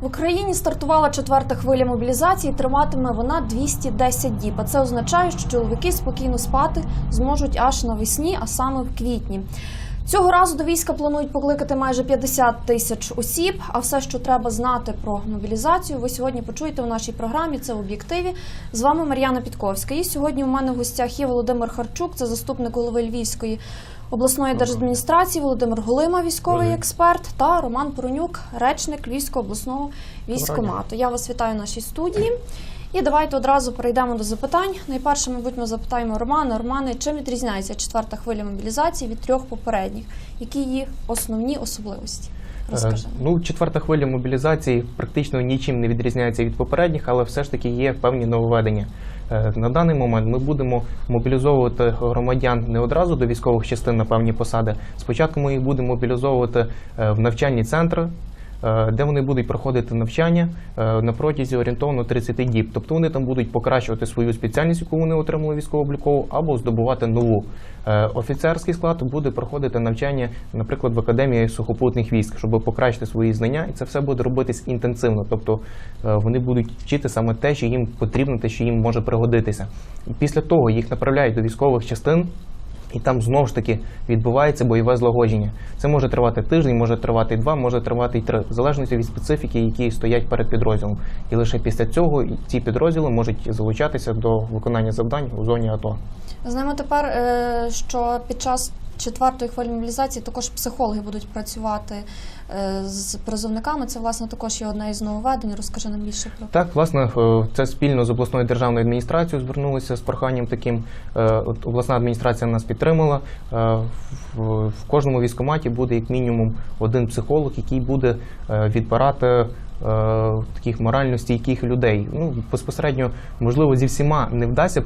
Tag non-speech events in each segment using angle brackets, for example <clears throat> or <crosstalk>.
В Україні стартувала четверта хвиля мобілізації. Триматиме вона 210 діб. А це означає, що чоловіки спокійно спати зможуть аж навесні, а саме в квітні. Цього разу до війська планують покликати майже 50 тисяч осіб. А все, що треба знати про мобілізацію, ви сьогодні почуєте у нашій програмі. Це в об'єктиві. З вами Мар'яна Підковська. І сьогодні у мене в гостях є Володимир Харчук, це заступник голови Львівської обласної держадміністрації, Володимир Голима, військовий експерт, та Роман Поронюк, речник Львівського обласного військкомату. Я вас вітаю в нашій студії. І давайте одразу перейдемо до запитань. Найперше, мабуть, ми запитаємо Романа. Романе, чим відрізняється четверта хвиля мобілізації від трьох попередніх? Які її основні особливості? Розкажи. Е, Ну, четверта хвиля мобілізації практично нічим не відрізняється від попередніх, але все ж таки є певні нововведення. Е, На даний момент ми будемо мобілізовувати громадян не одразу до військових частин на певні посади. Спочатку ми їх будемо мобілізовувати е, в навчальні центри. Е, Де вони будуть проходити навчання е, на протязі орієнтовно 30 діб. Тобто вони там будуть покращувати свою спеціальність, яку вони отримали військово-облікову, або здобувати нову. Е, Офіцерський склад буде проходити навчання, наприклад, в академії сухопутних військ, щоб покращити свої знання, і це все буде робитись інтенсивно. Тобто вони будуть вчити саме те, що їм потрібно, те, що їм може пригодитися. Після того їх направляють до військових частин. І там знову ж таки відбувається бойове злагодження. Це може тривати тиждень, може тривати і два, може тривати і три, в залежності від специфіки, які стоять перед підрозділом. І лише після цього ці підрозділи можуть залучатися до виконання завдань у зоні АТО. Знаємо тепер, е, що під час четвертої хвилі мобілізації також психологи будуть працювати е, з призовниками. Це власне також є одне із нововведень. Розкажи нам більше про Так, власне, е, це спільно з обласною державною адміністрацією звернулися з проханням таким. Е, От обласна адміністрація нас підтримала. В, кожному військкоматі буде як мінімум один психолог, який буде відбирати таких морально стійких людей. Ну безпосередньо, можливо, зі всіма не вдасться е,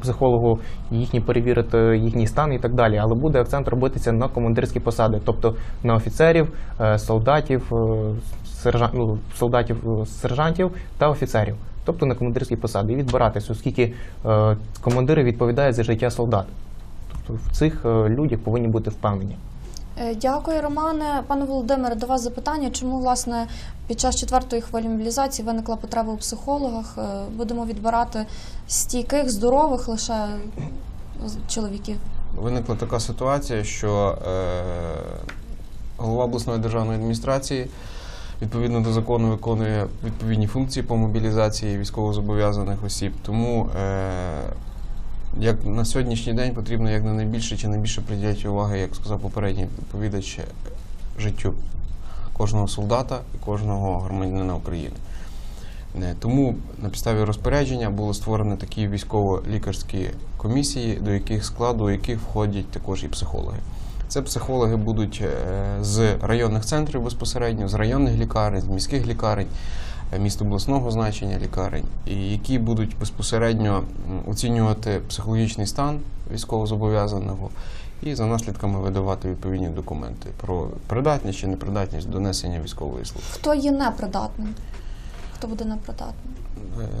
психологу їхні перевірити їхній стан і так далі, але буде акцент робитися на командирські посади, тобто на офіцерів, е, солдатів, е, сержан... ну, солдатів, е, сержантів та офіцерів, тобто на командирські посади, і відбиратися, оскільки е, командири відповідають за життя солдат. Тобто в цих е, людях повинні бути впевнені. Е, Дякую, Романе. Пане Володимире, до вас запитання. Чому власне під час четвертої хвилі мобілізації виникла потреба у психологах? Е, Будемо відбирати стійких, здорових лише чоловіків. Виникла така ситуація, що е, голова обласної державної адміністрації відповідно до закону виконує відповідні функції по мобілізації військовозобов'язаних осіб. Тому як на сьогоднішній день потрібно як на найбільше чи найбільше приділяти уваги, як сказав попередній відповідач, життю кожного солдата і кожного громадянина України. Е, Тому на підставі розпорядження були створені такі військово-лікарські комісії, до яких складу яких входять також і психологи. Це психологи будуть е, з районних центрів безпосередньо, з районних лікарень, з міських лікарень, міст обласного значення лікарень, і які будуть безпосередньо оцінювати психологічний стан військовозобов'язаного і за наслідками видавати відповідні документи про придатність чи непридатність до несення військової служби. Хто є непридатним? Хто буде непридатним?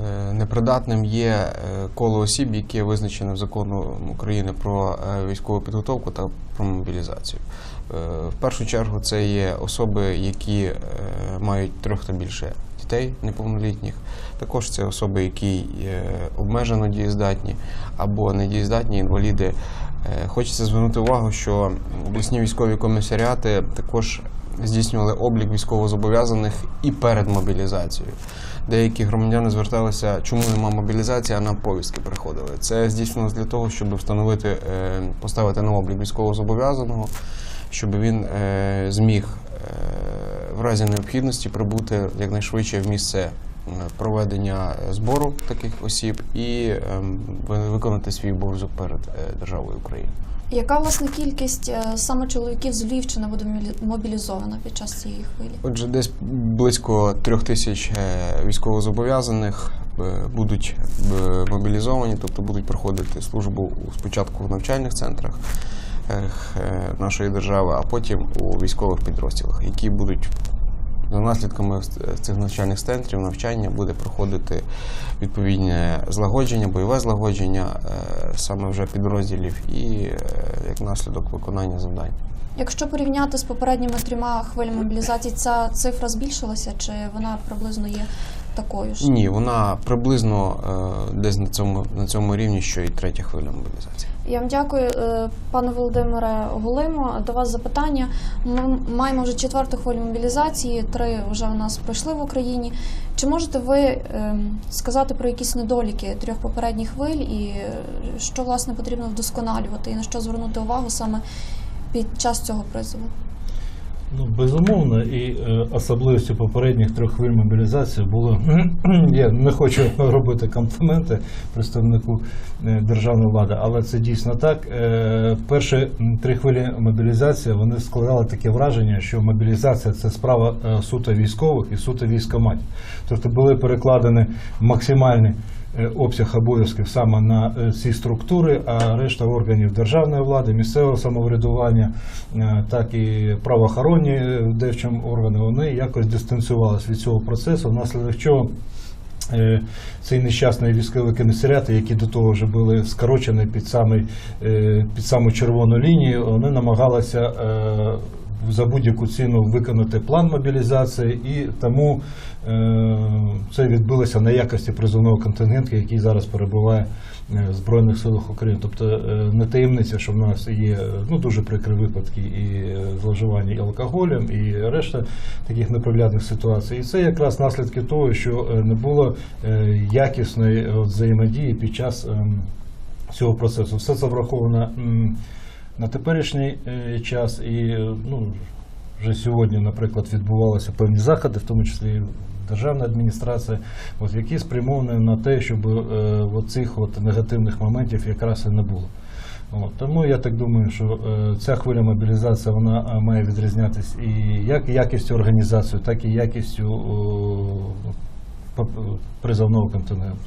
Е, Непридатним є е, коло осіб, яке визначено в закону України про е, військову підготовку та про мобілізацію. Е, В першу чергу це є особи, які е, мають трьох та більше дітей неповнолітніх. Також це особи, які е, обмежено дієздатні або недієздатні інваліди. Е, Хочеться звернути увагу, що обласні військові комісаріати також здійснювали облік військовозобов'язаних і перед мобілізацією. Деякі громадяни зверталися, чому нема мобілізації, а нам повістки приходили. Це здійснювалося для того, щоб встановити, е, поставити на облік військовозобов'язаного, щоб він зміг в разі необхідності прибути якнайшвидше в місце е, проведення збору таких осіб і ем, виконати свій обов'язок перед е, державою України. Яка власне кількість е, саме чоловіків з Львівщини буде мобілі- мобілізована під час цієї хвилі? Отже, десь близько трьох тисяч е, військовозобов'язаних е, будуть е, мобілізовані, тобто будуть проходити службу спочатку в навчальних центрах е, е, нашої держави, а потім у військових підрозділах, які будуть За наслідками цих навчальних центрів навчання буде проходити відповідне злагодження, бойове злагодження е, саме вже підрозділів і е, як наслідок виконання завдань. Якщо порівняти з попередніми трьома хвилями мобілізації, ця цифра збільшилася чи вона приблизно є такою ж? Ні, вона приблизно е, десь на цьому, на цьому рівні, що і третя хвиля мобілізації. Я вам дякую, е, пане Володимире Голимо. До вас запитання. Ми маємо вже четверту хвилю мобілізації, три вже у нас пройшли в Україні. Чи можете ви е, сказати про якісь недоліки трьох попередніх хвиль і е, що власне потрібно вдосконалювати і на що звернути увагу саме під час цього призову? Ну, безумовно, і е, особливістю попередніх трьох хвиль мобілізації було <clears throat> я не хочу <laughs> робити компліменти представнику е, державної влади, але це дійсно так. Е, перші три хвилі мобілізації вони складали таке враження, що мобілізація це справа е, суто військових і суто військоматів. Тобто були перекладені максимальні обсяг обов'язків саме на е, ці структури, а решта органів державної влади, місцевого самоврядування, е, так і правоохоронні е, девчим органи, вони якось дистанціювалися від цього процесу, внаслідок чого е, цей нещасний військовий комісаріат, які до того вже були скорочені під самий, е, під саму червону лінію, вони намагалися е, за будь-яку ціну виконати план мобілізації, і тому е, це відбилося на якості призовного контингенту, який зараз перебуває е, в Збройних силах України. Тобто е, не таємниця, що в нас є ну, дуже прикрі випадки і зловживання і алкоголем, і решта таких неприглядних ситуацій. І це якраз наслідки того, що не було якісної взаємодії під час ем, цього процесу. Все це враховано на теперішній е, час і е, ну, вже сьогодні, наприклад, відбувалися певні заходи, в тому числі і державна адміністрація, от, які спрямовані на те, щоб е, цих от негативних моментів якраз і не було. От, тому я так думаю, що е, ця хвиля мобілізації вона е, має відрізнятися і як якістю організації, так і якістю поп- призовного контингенту.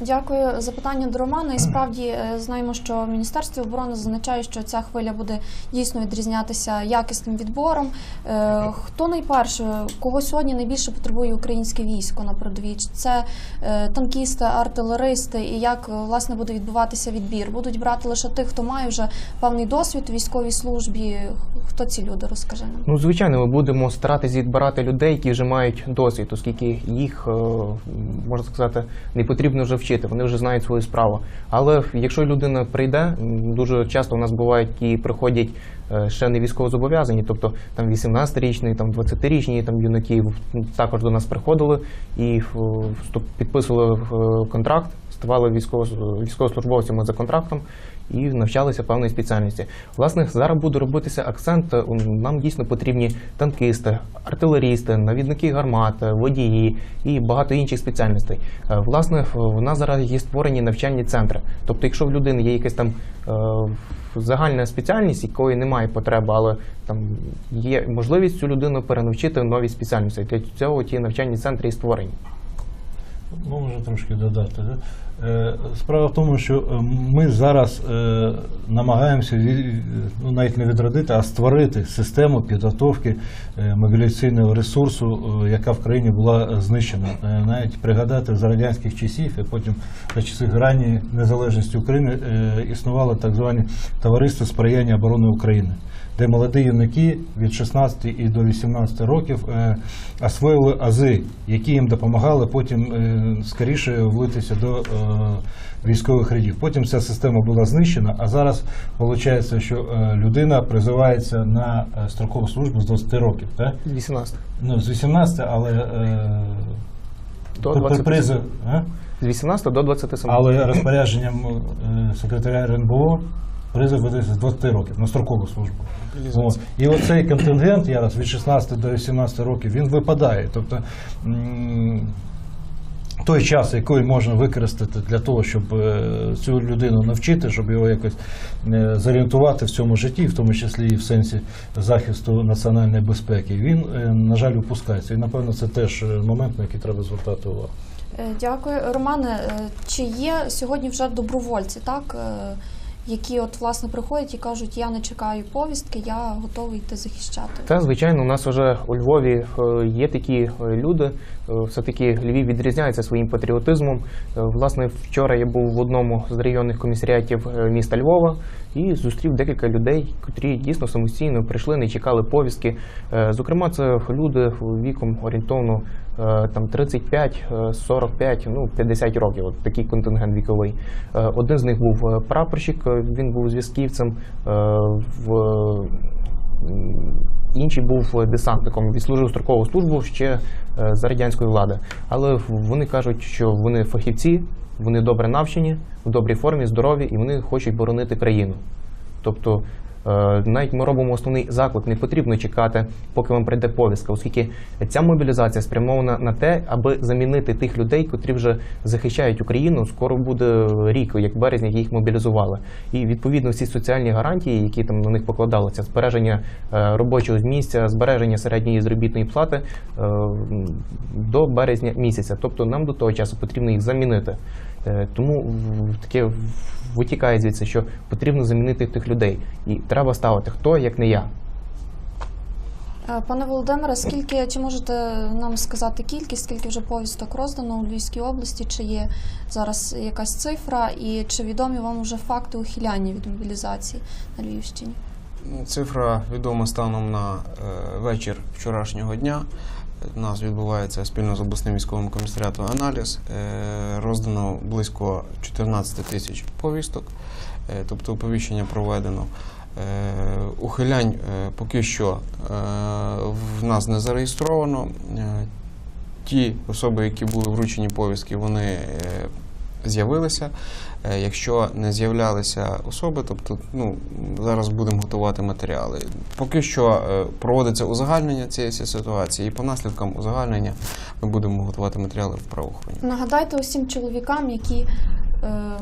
Дякую. Запитання до Романа. І справді е, знаємо, що в Міністерстві оборони зазначає, що ця хвиля буде дійсно відрізнятися якісним відбором. Е, Хто найперше, кого сьогодні найбільше потребує українське військо на передовій? Це е, танкісти, артилеристи, і як власне буде відбуватися відбір? Будуть брати лише тих, хто має вже певний досвід у військовій службі. Хто ці люди? Розкажи нам. Ну, звичайно, ми будемо старатися відбирати людей, які вже мають досвід, оскільки їх, можна сказати, не потрібно вже вчити, вони вже знають свою справу. Але якщо людина прийде, дуже часто у нас бувають, які приходять е, ще не військовозобов'язані, тобто там 18-річні, там 20-річні там юнаки також до нас приходили і підписували е, контракт, ставали військово- військовослужбовцями за контрактом і навчалися певної спеціальності. Власне, зараз буде робитися акцент. е, Нам дійсно потрібні танкісти, артилерісти, навідники гармат, водії і багато інших спеціальностей. Власне, в нас зараз є створені навчальні центри. Тобто, якщо в людини є якась там е, загальна спеціальність, якої немає потреби, але там є можливість цю людину перенавчити в нові спеціальності. Для цього ті навчальні центри і створені. Ну, може трошки додати. Да? Е, Справа в тому, що е, ми зараз е, намагаємося ну, навіть не відродити, а створити систему підготовки мобіляційного ресурсу, яка в країні була знищена. Навіть пригадати за радянських часів, і потім за часи ранньої незалежності України існували так звані товариства сприяння оборони України де молоді юнаки від 16 і до 18 років е, освоїли ази, які їм допомагали потім е, скоріше влитися до е, військових рядів. Потім ця система була знищена, а зараз виходить, що людина призивається на строкову службу з 20 років. Так? 18. Ну, з 18, але До при- 27. призив? З 18 до 27. але розпорядженням секретаря РНБО призив ведеться з 20 років на строкову службу. От. І оцей контингент зараз від 16 до 18 років він випадає. Тобто той час, який можна використати для того, щоб е, цю людину навчити, щоб його якось е, зорієнтувати в цьому житті, в тому числі і в сенсі захисту національної безпеки, він, е, на жаль, упускається. І напевно це теж момент, на який треба звертати увагу. Дякую, Романе. Чи є сьогодні вже добровольці, так? Які от власне приходять і кажуть, я не чекаю повістки, я готовий йти захищати. Та звичайно, у нас вже у Львові е, є такі е, люди. Е, Все-таки Львів відрізняється своїм патріотизмом. Власне, вчора я був в одному з районних комісаріатів міста Львова і зустрів декілька людей, котрі дійсно самостійно прийшли, не чекали повістки. Е, Зокрема, це люди віком орієнтовно е, там 35, е, 45, ну 50 років. От такий контингент віковий. Е, Один з них був е, прапорщик, е, він був зв'язківцем е, в Інший був десантником, відслужив строкову службу ще е, за радянської влади. Але вони кажуть, що вони фахівці, вони добре навчені, в добрій формі, здорові, і вони хочуть боронити країну. Тобто, е, навіть ми робимо основний заклик, не потрібно чекати, поки вам прийде повістка, оскільки ця мобілізація спрямована на те, аби замінити тих людей, котрі вже захищають Україну. Скоро буде рік, як березня, їх мобілізували. І відповідно всі соціальні гарантії, які там на них покладалися, збереження е, робочого місця, збереження середньої заробітної плати е, до березня місяця. Тобто нам до того часу потрібно їх замінити. Е, Тому таке витікає звідси, що потрібно замінити тих людей. І треба ставити хто, як не я. Е, Пане Володимире, скільки чи можете нам сказати кількість, скільки вже повісток роздано у Львівській області? Чи є зараз якась цифра, і чи відомі вам вже факти ухиляння від мобілізації на Львівщині? Цифра відома станом на е, вечір вчорашнього дня. У нас відбувається спільно з обласним військовим комісаріатом аналіз. Е, роздано близько 14 тисяч повісток, е, тобто оповіщення проведено. Е, ухилянь поки що в нас не зареєстровано. Ті особи, які були вручені повістки, вони з'явилися. Е, Якщо не з'являлися особи, тобто ну, зараз будемо готувати матеріали. Поки що е, проводиться узагальнення цієї ситуації, і по наслідкам узагальнення ми будемо готувати матеріали в правоохороні. Нагадайте усім чоловікам, які е,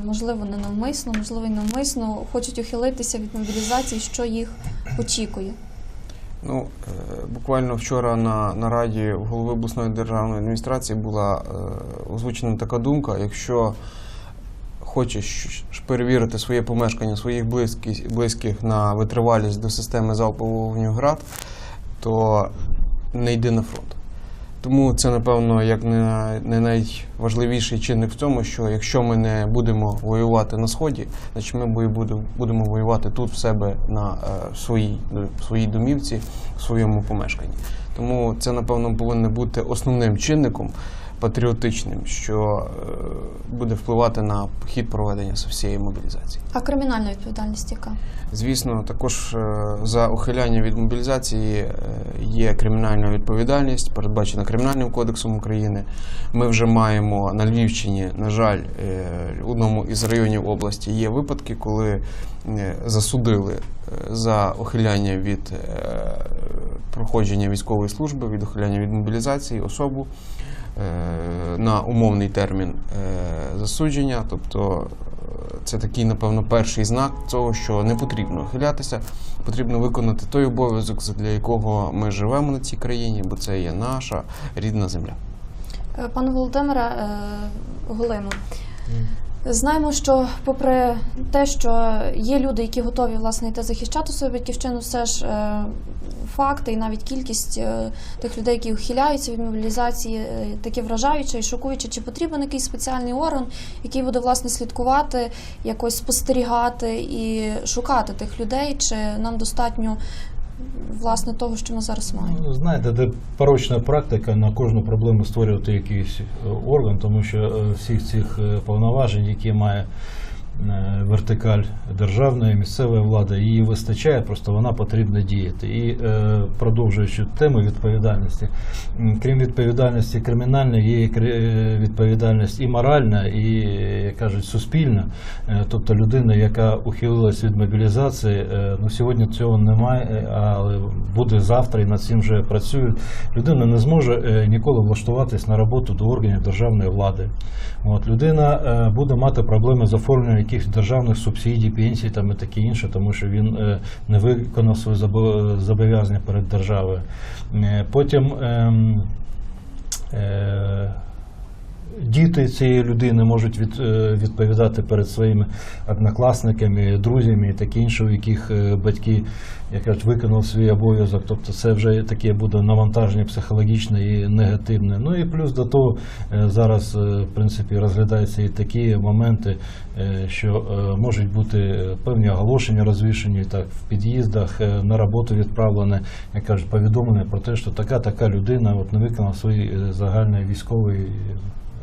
можливо не навмисно, можливо, й навмисно хочуть ухилитися від мобілізації, що їх очікує. Ну, е, буквально вчора на нараді голови обласної державної адміністрації була е, озвучена така думка, якщо хочеш перевірити своє помешкання, своїх близьких, близьких на витривалість до системи залпового вогню ГРАД, то не йди на фронт. Тому це, напевно, як не, найважливіший чинник в тому, що якщо ми не будемо воювати на сході, значить ми будемо воювати тут в себе на е, своїй, своїй домівці, в своєму помешканні. Тому це, напевно, повинно бути основним чинником патріотичним, що е, буде впливати на хід проведення всієї мобілізації. А кримінальна відповідальність яка? Звісно, також е, за ухиляння від мобілізації е, є кримінальна відповідальність, передбачена Кримінальним кодексом України. Ми вже маємо на Львівщині, на жаль, в одному із районів області є випадки, коли засудили е, за ухиляння від е, проходження військової служби, від ухиляння від мобілізації особу е, на умовний термін е, засудження. Тобто е, це такий, напевно, перший знак того, що не потрібно ухилятися, потрібно виконати той обов'язок, для якого ми живемо на цій країні, бо це є наша рідна земля. Е, Пане Володимире е, Голину, знаємо, що попри те, що є люди, які готові власне йти захищати свою батьківщину, все ж е, факти і навіть кількість е, тих людей, які ухиляються від мобілізації, е, таке вражаюче і шокуюче. Чи потрібен якийсь спеціальний орган, який буде власне слідкувати, якось спостерігати і шукати тих людей, чи нам достатньо власне того, що ми зараз маємо? Ну, Знаєте, де порочна практика на кожну проблему створювати якийсь е, орган, тому що е, всіх цих е, повноважень, які має вертикаль державної місцевої влади, її вистачає, просто вона потрібно діяти. І е, продовжуючи тему відповідальності, крім відповідальності кримінальної, є е, відповідальність і моральна, і як кажуть, суспільна. Е, Тобто людина, яка ухилилась від мобілізації, е, ну сьогодні цього немає, е, але буде завтра і над цим вже працюють. Людина не зможе е, ніколи влаштуватись на роботу до органів державної влади. От людина е, буде мати проблеми з оформленням якихось державних субсидій, пенсій там і таке інше, тому що він е, не виконав свої зобов'язання перед державою. Е, Потім ем, е, діти цієї людини можуть від, е, відповідати перед своїми однокласниками, друзями і таке інше, у яких е, батьки як кажуть, виконали свій обов'язок. Тобто це вже таке буде навантаження психологічне і негативне. Ну і плюс до того е, зараз в принципі розглядаються і такі моменти, що можуть бути певні оголошення розвішені так в під'їздах, на роботу відправлене, як кажуть, повідомлення про те, що така така людина от не виконала свій е, загальний військовий.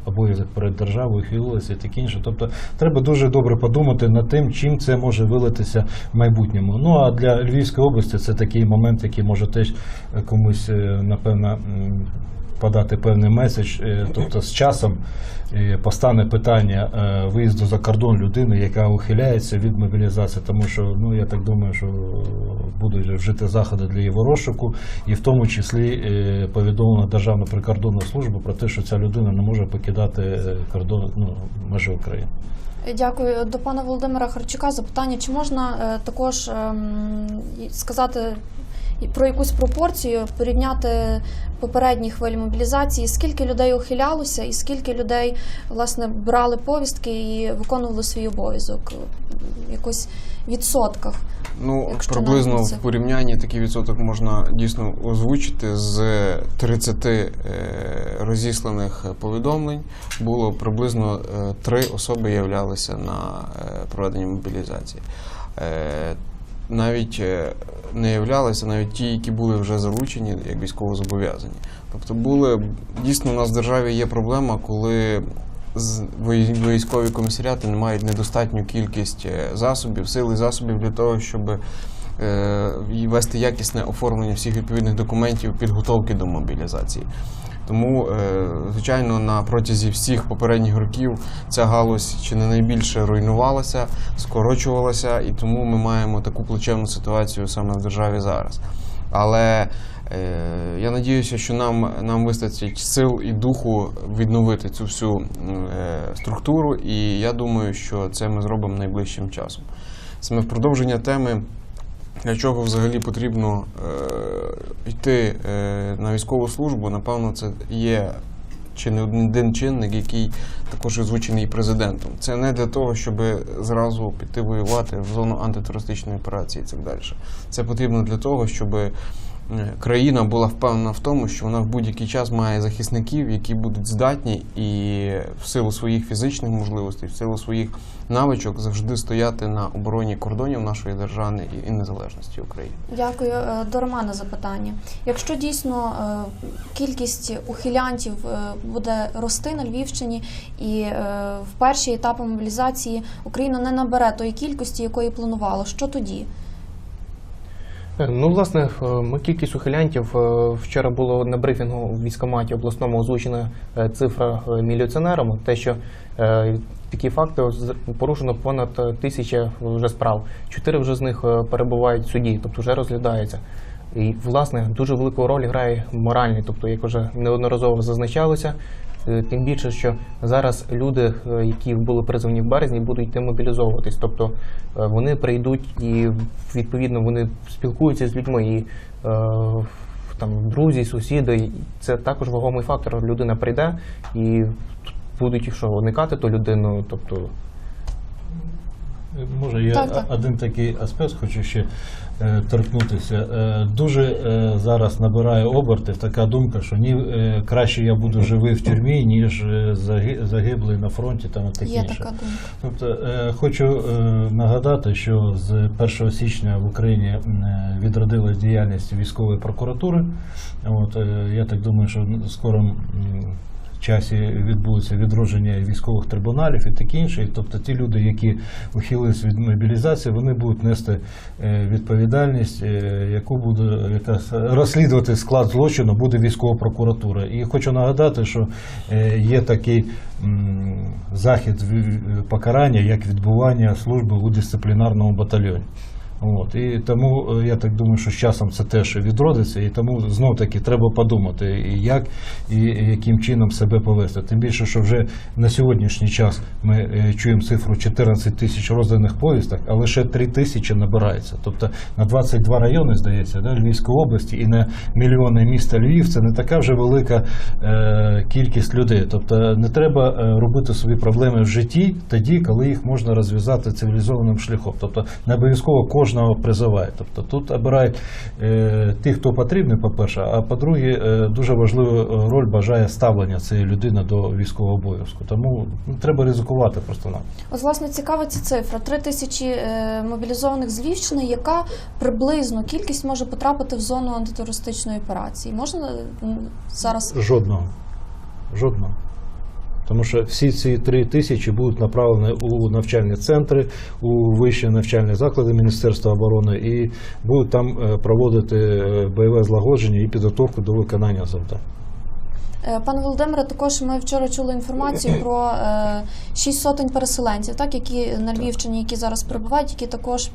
Обов'язок перед державою хилилися і таке інше. Тобто треба дуже добре подумати над тим, чим це може вилитися в майбутньому. Ну а для Львівської області це такий момент, який може теж е, комусь, е, напевно, подати певний меседж. Е, Тобто з часом е, постане питання е, виїзду за кордон людини, яка ухиляється від мобілізації, тому що ну я так думаю, що будуть вжити заходи для його розшуку, і в тому числі повідомлена Державна прикордонна служба про те, що ця людина не може покидати кордон ну, межі України. Дякую до пана Володимира Харчука. Запитання: чи можна також ем, сказати про якусь пропорцію, порівняти попередні хвилі мобілізації, скільки людей ухилялося, і скільки людей власне брали повістки і виконували свій обов'язок якось відсотках? Ну, приблизно в порівнянні такий відсоток можна дійсно озвучити. З 30 е, розісланих повідомлень було приблизно е, три особи являлися на е, проведення мобілізації. Навіть е, не являлися навіть ті, які були вже залучені як військовозобов'язані. Тобто були дійсно у нас в державі є проблема, коли військові комісаріати не мають недостатню кількість е, засобів, сил і засобів для того, щоб вести якісне оформлення всіх відповідних документів підготовки до мобілізації. Тому, е, звичайно, на протязі всіх попередніх років ця галузь чи не найбільше руйнувалася, скорочувалася, і тому ми маємо таку плачевну ситуацію саме в державі зараз. Але е, я надіюся, що нам, нам вистачить сил і духу відновити цю всю е, структуру, і я думаю, що це ми зробимо найближчим часом. Саме в продовження теми, для чого взагалі потрібно е, йти е, на військову службу, напевно, це є чи не один чинник, який також озвучений президентом. Це не для того, щоб зразу піти воювати в зону антитерористичної операції і так далі. Це потрібно для того, щоб країна була впевнена в тому, що вона в будь-який час має захисників, які будуть здатні і в силу своїх фізичних можливостей, в силу своїх навичок завжди стояти на обороні кордонів нашої держави і- незалежності України. Дякую. Е, До Романа запитання. Якщо дійсно е, кількість ухилянтів е, буде рости на Львівщині, і е, в перші етапи мобілізації Україна не набере тої кількості, якої планувала, що тоді? Е, Ну, власне, е, ми кількість ухилянтів е, вчора було на брифінгу в військкоматі обласному озвучена цифра міліціонерами, те, що такі факти порушено понад тисяча вже справ. Чотири вже з них перебувають в суді, тобто вже розглядаються. І, власне, дуже велику роль грає моральний, тобто, як вже неодноразово зазначалося, тим більше, що зараз люди, е, які були призвані в березні, будуть йти мобілізовуватись. Тобто е, вони прийдуть і відповідно вони спілкуються з людьми. І е, там друзі, сусіди, це також вагомий фактор. Людина прийде і будуть що, уникати ту людину, тобто Може, я Так, так. один такий аспект хочу ще е, торкнутися. Е, дуже е, зараз набирає обертів така думка, що ні е, краще я буду живий в тюрмі, ніж е, загиблий на фронті там і таке Є інше. така думка. Тобто е, хочу е, нагадати, що з 1 січня в Україні е, відродилась діяльність військової прокуратури. От е, я так думаю, що м, часі відбудеться відродження військових трибуналів і таке інше. Тобто ті люди, які ухилились від мобілізації, вони будуть нести е, відповідальність, е, яку буде якраз розслідувати склад злочину, буде військова прокуратура. І хочу нагадати, що е, є такий захід покарання, як відбування служби у дисциплінарному батальйоні. От, і тому е, я так думаю, що з часом це теж відродиться, і тому знов таки треба подумати, як і яким чином себе повести. Тим більше, що вже на сьогоднішній час ми е, чуємо цифру 14 тисяч розданих повісток, а лише 3 тисячі набирається. Тобто на 22 райони, здається, да, Львівської області і на мільйони міста Львів це не така вже велика е, кількість людей. Тобто не треба е, робити собі проблеми в житті тоді, коли їх можна розв'язати цивілізованим шляхом. Тобто не обов'язково кожного призивають. Тобто тут обирають е, тих, хто потрібний, по-перше, а по-друге, е, дуже важливу е, роль бажає ставлення цієї людини до військового обов'язку. Тому ну, треба ризикувати просто нам. От, власне, цікава ця цифра. Три тисячі мобілізованих з Львівщини. Яка приблизно кількість може потрапити в зону антитерористичної операції? Можна зараз Жодного. Жодного. Тому що всі ці три тисячі будуть направлені у навчальні центри, у вищі навчальні заклади Міністерства оборони і будуть там е, проводити е, бойове злагодження і підготовку до виконання завдань. Е, Пане Володимире, також ми вчора чули інформацію про шість сотень переселенців, так які на Львівщині, які зараз перебувають, які також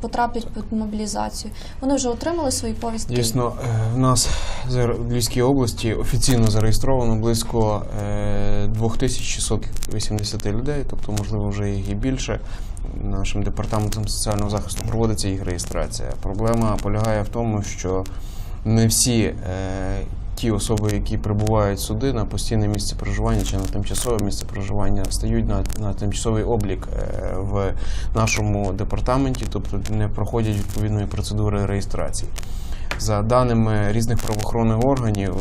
потраплять під мобілізацію. Вони вже отримали свої повістки. Дійсно, е, в нас в Львівській області офіційно зареєстровано близько е, 2680 людей, тобто, можливо, вже їх і більше. Нашим департаментом соціального захисту проводиться їх реєстрація. Проблема полягає в тому, що не всі е, ті особи, які прибувають сюди на постійне місце проживання чи на тимчасове місце проживання, стають на, на тимчасовий облік е, в нашому департаменті, тобто не проходять відповідної процедури реєстрації. За даними різних правоохоронних органів,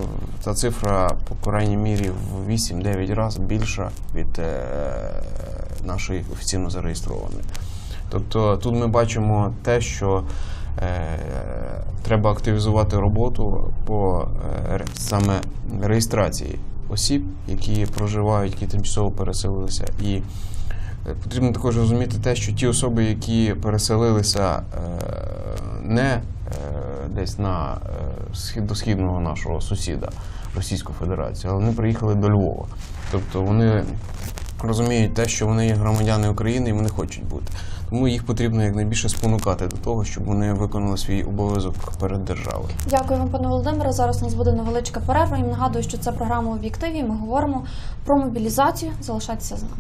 ця цифра по крайній мірі в 8-9 разів більша від е, нашої офіційно зареєстрованої. Тобто тут ми бачимо те, що треба активізувати роботу по е, саме реєстрації осіб, які проживають, які тимчасово переселилися. І е, потрібно також розуміти те, що ті особи, які переселилися е, не е, десь на е, до східного нашого сусіда Російську Федерацію, але вони приїхали до Львова. Тобто вони розуміють те, що вони є громадяни України і вони хочуть бути. Тому їх потрібно якнайбільше спонукати до того, щоб вони виконали свій обов'язок перед державою. Дякую вам, пане Володимире. Зараз у нас буде невеличка перерва. І нагадую, що це програма об'єктиві. Ми говоримо про мобілізацію. Залишайтеся з нами.